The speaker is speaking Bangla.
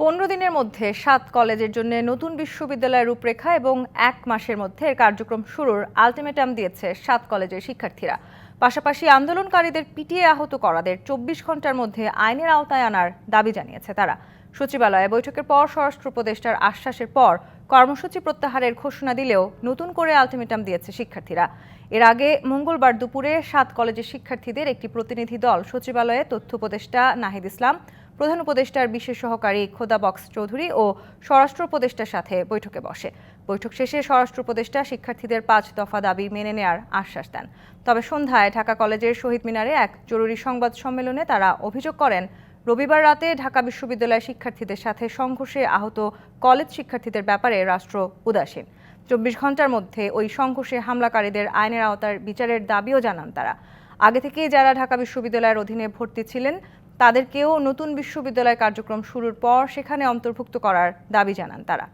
পনেরো দিনের মধ্যে সাত কলেজের জন্য নতুন বিশ্ববিদ্যালয়ের রূপরেখা এবং এক মাসের মধ্যে কার্যক্রম শুরুর আলটিমেটাম দিয়েছে সাত কলেজের শিক্ষার্থীরা। পাশাপাশি আন্দোলনকারীদের পিটিয়ে আহত করাদের চব্বিশ ঘণ্টার মধ্যে আইনের আওতায় আনার দাবি জানিয়েছে তারা। সচিবালয়ে বৈঠকের পর স্বরাষ্ট্র উপদেষ্টার আশ্বাসের পর কর্মসূচি প্রত্যাহারের ঘোষণা দিলেও নতুন করে আলটিমেটাম দিয়েছে শিক্ষার্থীরা। এর আগে মঙ্গলবার দুপুরে সাত কলেজের শিক্ষার্থীদের একটি প্রতিনিধি দল সচিবালয়ে তথ্য উপদেষ্টা নাহিদ ইসলাম প্রধান উপদেষ্টার বিশেষ সহকারী খোদা বক্স চৌধুরী ও স্বরাষ্ট্র উপদেষ্টার সাথে বৈঠকে বসে। বৈঠক শেষে স্বরাষ্ট্র উপদেষ্টা শিক্ষার্থীদের পাঁচ দফা দাবি মেনে নেয়ার আশ্বাস দেন। তবে সন্ধ্যায় ঢাকা কলেজের শহীদ মিনারে এক জরুরি সংবাদ সম্মেলনে তারা অভিযোগ করেন, রবিবার রাতে ঢাকা বিশ্ববিদ্যালয়ের শিক্ষার্থীদের সাথে সংঘর্ষে আহত কলেজ শিক্ষার্থীদের ব্যাপারে রাষ্ট্র উদাসীন। চব্বিশ ঘণ্টার মধ্যে ওই সংঘর্ষে হামলাকারীদের আইনের আওতার বিচারের দাবিও জানান তারা। আগে থেকেই যারা ঢাকা বিশ্ববিদ্যালয়ের অধীনে ভর্তি ছিলেন তাদেরকেও নতুন বিশ্ববিদ্যালয় কার্যক্রম শুরুর পর সেখানে অন্তর্ভুক্ত করার দাবি জানান তারা।